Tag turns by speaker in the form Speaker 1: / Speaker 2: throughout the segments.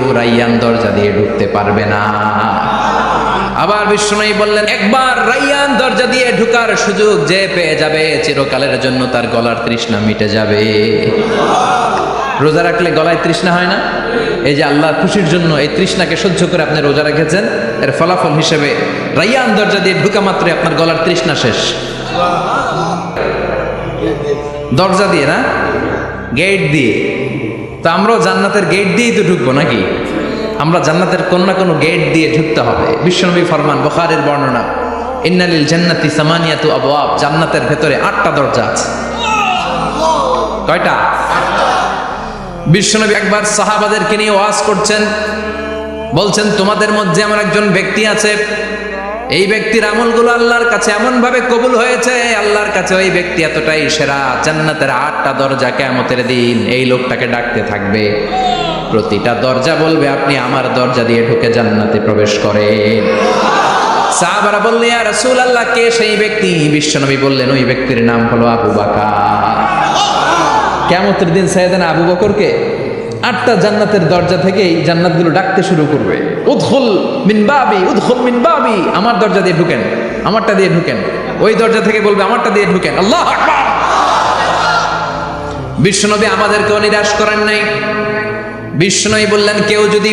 Speaker 1: রাইয়ান দরজা দিয়ে ঢুকতে পারবে না। আবার বিষ্ণুই বললেন, একবার রাইয়ান দরজা দিয়ে ঢুকার সুযোগ যে পেয়ে যাবে, চিরকালের জন্য তার গলার তৃষ্ণা মিটে যাবে। রোজা রাখলে গলায় তৃষ্ণা হয় না? এই যে আল্লাহ খুশির জন্য এই তৃষ্ণাকে সহ্য করে আপনি রোজা রেখেছেন, এর ফলাফল হিসেবে রাইয়ান দরজা দিয়ে ঢুকা মাত্রই আপনার গলার তৃষ্ণা শেষ। দরজা দিয়ে না? গেট দিয়ে। তো আমরাও জান্নাতের গেট দিয়েই তো ঢুকবো নাকি? আমরা জান্নাতের কোন না কোনো গেট দিয়ে ঢুকতে হবে। বিশ্বনবী ফরমান, বখারের বর্ণনা, ইন্নালিল জান্নাতি সামানিয়াতু আবওয়াব জান্নাতের ভেতরে আটটা দরজা আছে। কয়টা? বিশ্বনবী একবার সাহাবাদেরকে নিয়ে ওয়াজ করছেন। বলছেন, তোমাদের মধ্যে আমার একজন ব্যক্তি আছে এই ব্যক্তির আমলগুলো আল্লাহর কাছে এমন ভাবে কবুল হয়েছে, আল্লাহর কাছে ওই ব্যক্তি এতটাই সেরা, জান্নাতের আটটা দরজা কেমতের দিন এই লোকটাকে ডাকতে থাকবে। প্রতিটা দরজা বলবে, আপনি আমার দরজা দিয়ে ঢুকে জান্নাতে প্রবেশ করেন। ইয়া রাসূল আল্লাহ কে সেই ব্যক্তি? বিশ্বনবী বললেন, ওই ব্যক্তির নাম হলো আবু আবু বকরকে আটটা জান্নাতের দরজা থেকেই জান্নাতগুলো ডাকতে শুরু করবে। উদখুল মিন বাবি, উদখুল মিন বাবি। আমার দরজা দিয়ে ঢুকেন, আমারটা দিয়ে ঢুকেন। ওই দরজা থেকে বলবে, আমারটা দিয়ে ঢুকেন। আল্লাহ বিশ্বনবী আমাদেরকেও নিরাশ করেন নাই। বিষ্ণুই বললেন, কেউ যদি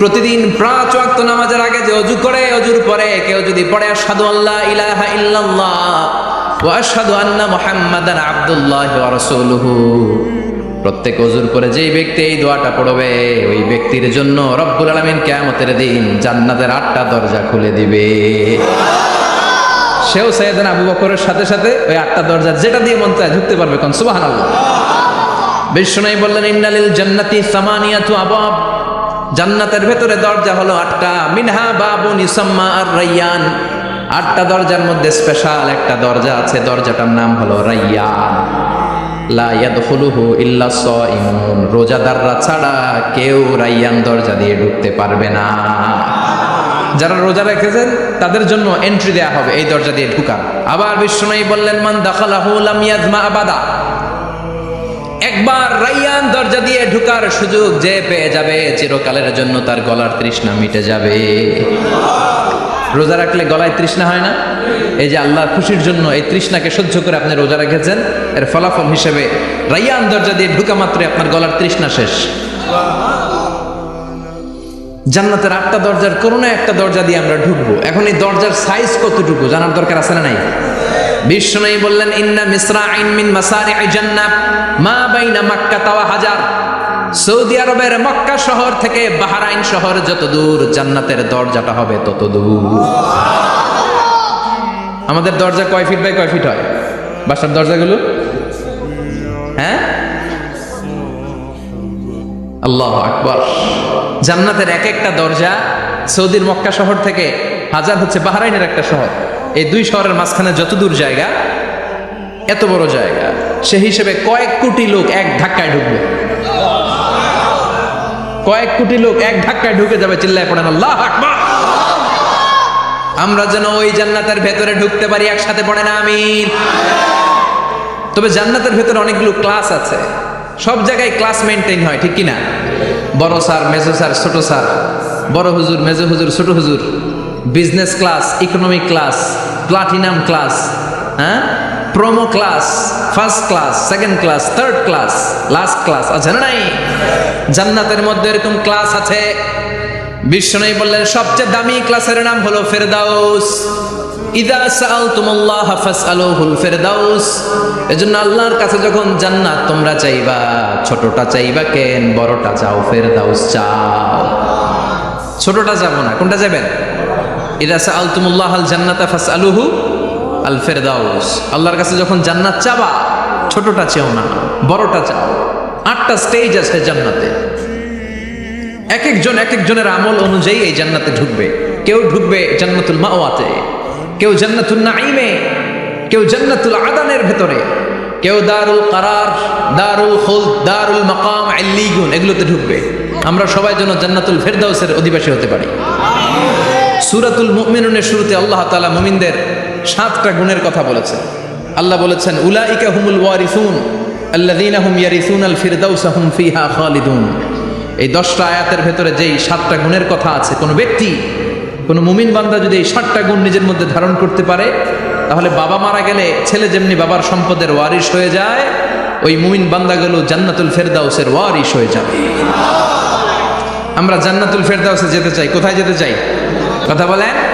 Speaker 1: প্রতিদিন প্রাচ ওয়াক্ত নামাজের আগে যে অজু করে, অজুর পরে কেউ যদি পড়ে, আশহাদু আল্লাহ ইলাহা ইল্লাল্লাহ ওয়া আশহাদু আন্না মুহাম্মাদান আবদুল্লাহ ওয়া রাসূলুহু। প্রত্যেক অজুর করে যেই ব্যক্তি এই দোয়াটা পড়বে, ওই ব্যক্তির জন্য রব্বুল আলামিন কিয়ামতের দিন জান্নাতের আটটা দরজা খুলে দিবে। সেও সাইয়েদানা আবু বকরের সাথে সাথে ওই আটটা দরজা যেটা দিয়ে মন চায় ঢুকতে পারবে কোন? বিষ্ণুই বললেন, ইন্নালিল জান্নাতি সামানিয়াতু আবাব। জান্নাতের ভেতরে দরজা হলো আটটা। মিনহা বাবুন ইসাম্মা আর রাইয়ান। আটটা দরজার মধ্যে স্পেশাল একটা দরজা আছে। দরজাটার নাম হলো রাইয়ান। রোজাদাররা ছাড়া কেউ রাইয়ান দরজা দিয়ে ঢুকতে পারবে না। যারা রোজা রেখেছেন, তাদের জন্য এন্ট্রি দেয়া হবে এই দরজা দিয়ে ঢুকার আবার বিষ্ণুই বললেন, মান দাখালাহু লাম ইয়াজমা আবাদা। একবার রাইয়ান দরজা দিয়ে ঢুকার সুযোগ যে পেয়ে যাবে, চিরকালের জন্য তার গলার তৃষ্ণা মিটে যাবে। রোজা রাখলে গলায় তৃষ্ণা হয় না? এই যে আল্লাহ খুশির জন্য এই তৃষ্ণাকে সহ্য করে আপনি রোজা রেখেছেন, এর ফলাফল হিসেবে রাইয়ান দরজা দিয়ে ঢুকা মাত্রই আপনার গলার তৃষ্ণা শেষ। জান্নাতের আটটা দরজার কোনো না একটা দরজা দিয়ে আমরা ঢুকবো। এখন এই দরজার সাইজ কতটুকু? জানার দরকার আছে না নাই? বিষ্ণুই বললেন, ইন্না মিসরা আইন মিন মাসারি জান্নাত, মা বাইনা মাক্কা তাওয়া হাজার। সৌদি আরবের মক্কা শহর থেকে বাহারাইন শহর যত দূর, জান্নাতের দরজাটা হবে তত দূর। আমাদের দরজা কয় ফিট বাই কয় ফিট হয়? বাসার দরজাগুলো? হ্যাঁ? আল্লাহ আকবর। জান্নাতের এক একটা দরজা সৌদির মক্কা শহর থেকে হাজার হচ্ছে বাহারাইনের একটা শহর। এই দুই শহরের মাঝখানে যত দূর জায়গা, এত বড় জায়গা। সে হিসেবে কয়েক কোটি লোক এক ধাক্কায় ঢুকবে কয়েক কোটি লোক এক ধাক্কায় ঢুকে যাবে চিল্লায় পড়েন, আল্লাহ আকবার! আমরা যেন ওই জান্নাতের ভেতরে ঢুকতে পারি, একসাথে পড়ে না আমিন। তবে জান্নাতের ভেতরে অনেকগুলো ক্লাস আছে। সব জায়গায় ক্লাস মেনটেন হয়, ঠিক কিনা? বড় স্যার, মেজো স্যার, ছোট স্যার, বড় হুজুর, মেজো হুজুর, ছোট হুজুর, business class, economic class, platinum class হ্যাঁ? Promo class first class second class third class last class আছে না নাই। জান্নাতের মধ্যে এরকম ক্লাস আছে। বিষ্ণু বললেন, সবচেয়ে দামি ক্লাসের নাম হলো ফেরদাউস। আল্লাহর কাছে যখন জান্নাত, তোমরা চাইবা, ছোটটা চাইবা কেন, বড়টা চাও ছোটটা যাব না, কোনটা যাবেন ইদা সাআলতুমুল্লাহ আল জান্নাতা ফাসআলুহু আল ফেরদাউস আল্লাহর কাছে যখন জান্নাত চাবা, ছোটটা চেও না, বড়টা চাও। আটটা স্টেজ আছে জান্নাতে। এক একজন এক একজনের আমল অনুযায়ী এই জান্নাতে ঢুকবে। কেউ ঢুকবে জান্নাতুল মাওয়াতে, কেউ জান্নাতুল নাইমে কেউ জান্নাতুল আদানের ভেতরে, কেউ দারুল কারার, দারুল খুল দারুল মাকাম, আল্লিগুন, এগুলোতে ঢুকবে। আমরা সবাই যেন জান্নাতুল ফেরদাউসের অধিবাসী হতে পারি। সুরাতুল মুমিনুনের শুরুতে আল্লাহ তাআলা মুমিনদের সাতটা গুণের কথা বলেছেন। আল্লাহ বলেছেন উলা উলাইকা হুমুল ওয়ারিসুন, আল্লাযীনা হুম ইয়ারিসুনাল ফিরদাউসা হুম ফিহা খালিদুন। এই দশটা আয়াতের ভেতরে যেই সাতটা গুণের কথা আছে, কোনো ব্যক্তি, কোনো মুমিন বান্দা যদি এই সাতটা গুণ নিজের মধ্যে ধারণ করতে পারে, তাহলে বাবা মারা গেলে ছেলে যেমনি বাবার সম্পদের ওয়ারিশ হয়ে যায়, ওই মুমিন বান্দাগুলো জান্নাতুল ফেরদাউসের ওয়ারিশ হয়ে যাবে। আমরা জান্নাতুল ফেরদাউসে যেতে চাই। কোথায় যেতে চাই? কথা বলেন।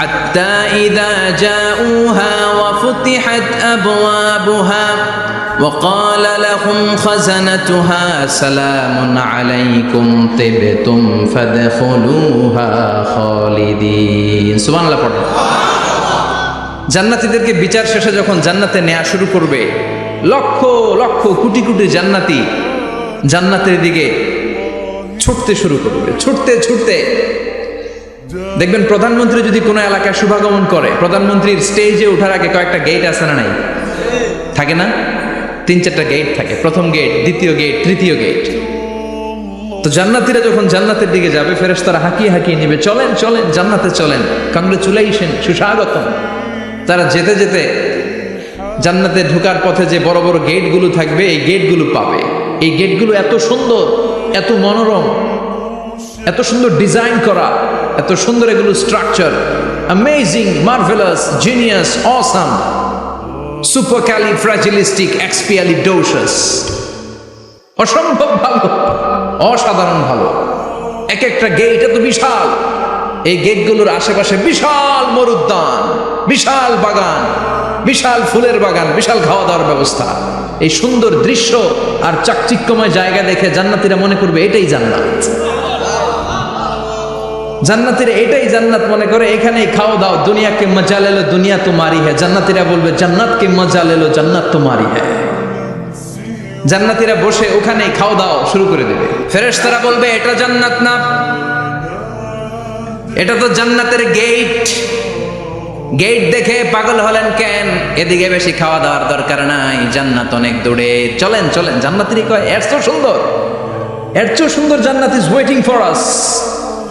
Speaker 1: حتى إذا جاءوها وفتحت أبوابها وقال لهم خزنتها سلام عليكم طبتم فادخلوها خالدين سبحان الله পড়ো জান্নাতীদেরকে বিচার শেষে যখন জান্নাতে নেওয়া শুরু করবে লক্ষ লক্ষ কোটি কোটি জান্নাতি জান্নাতের দিকে ছুটতে শুরু করবে ছুটতে ছুটতে দেখবেন প্রধানমন্ত্রী যদি কোনো এলাকায় শুভাগমন করে, প্রধানমন্ত্রীর স্টেজে ওঠার আগে কয়েকটা গেট আছে না নাই? থাকে না? তিন চারটা গেট থাকে। প্রথম গেট দ্বিতীয় গেট তৃতীয় গেট তো জান্নাতিরা যখন জান্নাতের দিকে যাবে ফেরেস তারা হাঁকিয়ে হাঁকিয়ে নিবে, চলেন চলেন, জান্নাতে চলেন। কংগ্রেচুলেশন সুস্বাগতম। তারা যেতে যেতে জান্নাতে ঢোকার পথে যে বড় বড় গেটগুলো থাকবে, এই গেটগুলো পাবে। এই গেটগুলো এত সুন্দর, এত মনোরম, এত সুন্দর ডিজাইন করা। এত সুন্দর এগুলো structure amazing marvellous genius awesome supercalifragilisticexpialidocious অসম্ভব ভালো, অসাধারণ ভালো। এক একটা গেট এত বিশাল। এই গেটগুলোর আশেপাশে বিশাল মরুদ্যান, বিশাল বাগান, বিশাল ফুলের বাগান, বিশাল খাওয়া দাওয়ার ব্যবস্থা। এই সুন্দর দৃশ্য আর চাকচিক্যময় জায়গা দেখে জান্নাতিরা মনে করবে এটাই জান্নাত। জান্নাতিরা এটাই জান্নাত মনে করে, এখানেই খাও দাও, দুনিয়াকে মজা লেলো দুনিয়া তোমারই হ্যাঁ জান্নাতিরা বলবে, জান্নাতকে মজা লেলো জান্নাত তোমারই হ্যাঁ জান্নাতিরা বসে, ওখানেই খাও দাও, শুরু করে দেবে। ফেরেশতারা বলবে, এটা জান্নাত না। এটা তো জান্নাতের গেট। গেট দেখে পাগল হলেন কেন? এদিকে বেশি খাওয়া দাওয়ার দরকার নাই, জান্নাত অনেক দূরে। চলেন চলেন, জান্নাতেরই কয়, এর তো সুন্দর। এর সুন্দর জান্নাত ইজ ওয়েটিং ফর আস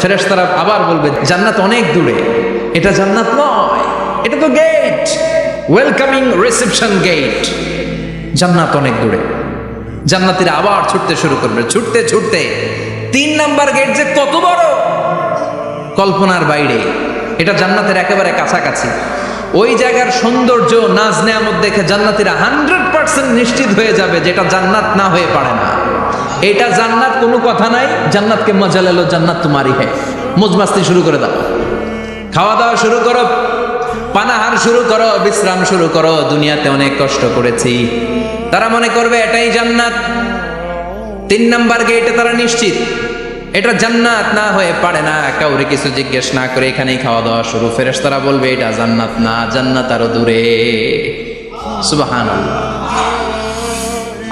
Speaker 1: ফেরেশতারা আবার বলবে, জান্নাত অনেক দূরে। এটা জান্নাত নয়, এটা তো গেট ওয়েলকামিং রিসেপশন গেট জান্নাত অনেক দূরে। জান্নাতিরা আবার ছুটতে শুরু করবে। ছুটতে ছুটতে তিন নাম্বার গেট যে কত বড়? কল্পনার বাইরে। এটা জান্নাতের একেবারে কাছাকাছি। ওই জায়গার সৌন্দর্য নাজ নেয়ামত দেখে জান্নাতিরা হান্ড্রেড পার্সেন্ট নিশ্চিত হয়ে যাবে যেটা জান্নাত না হয়ে পারে না। এটা জান্নাত কোনো কথা নাই, জান্নাতকে মজা লেলো, জান্নাত তোমারই হ্যাঁ মজমাস্তি শুরু করে দাও। খাওয়া দাওয়া শুরু করো, পানাহার শুরু করো, বিশ্রাম শুরু করো, দুনিয়াতে অনেক কষ্ট করেছি। তারা মনে করবে এটাই জান্নাত। তিন নাম্বার গেটে তারা নিশ্চিত। এটা জান্নাত না হয়ে পারে না, কাউরে কিছু জিজ্ঞেস না করে এখানেই খাওয়া দাওয়া শুরু। ফেরেস তারা বলবে, এটা জান্নাত না, জান্নাত আরও দূরে। সুবাহান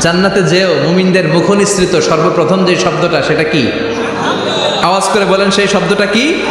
Speaker 1: জান্নাতে যেও, মুমিনদের মুখ নিঃসৃত সর্বপ্রথম যে শব্দটা, সেটা কি? আওয়াজ করে বলেন সেই শব্দটা কি?